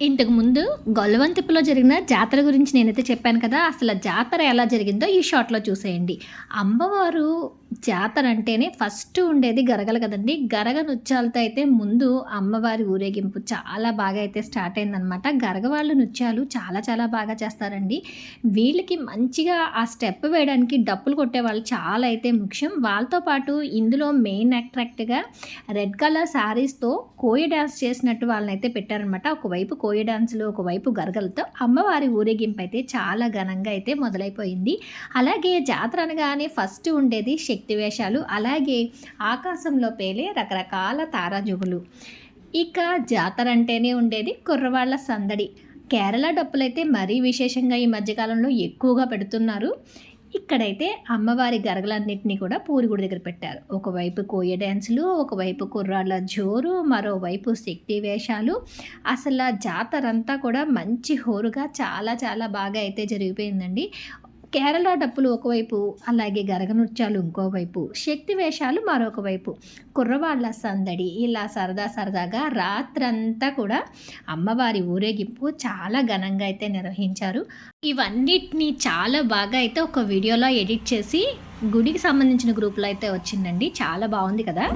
ఇంతకుముందు గొల్లవంతిప్పులో జరిగిన జాతర గురించి నేనైతే చెప్పాను కదా అసలు జాతర ఎలా జరిగిందో ఈ షాట్లో చూసేయండి. అమ్మవారు జాతర అంటేనే ఫస్ట్ ఉండేది గరగలు కదండి. గరగ నృత్యాలతో అయితే ముందు అమ్మవారి ఊరేగింపు చాలా బాగా అయితే స్టార్ట్ అయిందనమాట గరగ వాళ్ళ నృత్యాలు చాలా చాలా బాగా చేస్తారండి. వీళ్ళకి మంచిగా ఆ స్టెప్ వేయడానికి డప్పులు కొట్టే వాళ్ళు చాలా అయితే ముఖ్యం. వాళ్ళతో పాటు ఇందులో మెయిన్ అట్రాక్ట్గా రెడ్ కలర్ శారీస్తో కోయ డ్యాన్స్ చేసినట్టు వాళ్ళని అయితే పెట్టారనమాట ఒకవైపు కోయ డ్యాన్సులు ఒకవైపు గరగలతో అమ్మవారి ఊరేగింపు అయితే చాలా ఘనంగా అయితే మొదలైపోయింది. అలాగే జాతర అనగానే ఫస్ట్ ఉండేది శక్తి వేషాలు అలాగే ఆకాశంలో పేలే రకరకాల తారాజుగులు. ఇక జాతర అంటేనే ఉండేది కుర్రవాళ్ళ సందడి. కేరళ డప్పులైతే మరీ విశేషంగా ఈ మధ్యకాలంలో ఎక్కువగా పెడుతున్నారు. ఇక్కడైతే అమ్మవారి గరగలన్నింటినీ కూడా పూరిగుడి దగ్గర పెట్టారు. ఒకవైపు కోయ డ్యాన్సులు ఒకవైపు కుర్రాళ్ళ జోరు మరోవైపు శక్తి వేషాలు అసలు ఆ జాతర అంతా కూడా మంచి హోరుగా చాలా చాలా బాగా అయితే జరిగిపోయిందండి. కేరళ డప్పులు ఒకవైపు అలాగే గరగ నృత్యాలు ఇంకోవైపు శక్తి వేషాలు మరొక వైపు కుర్రవాళ్ళ సందడి ఇలా సరదా సరదాగా రాత్రంతా కూడా అమ్మవారి ఊరేగింపు చాలా ఘనంగా అయితే నిర్వహించారు. ఇవన్నిటిని చాలా బాగా అయితే ఒక వీడియోలో ఎడిట్ చేసి గుడికి సంబంధించిన గ్రూప్లో అయితే వచ్చిందండి. చాలా బాగుంది కదా?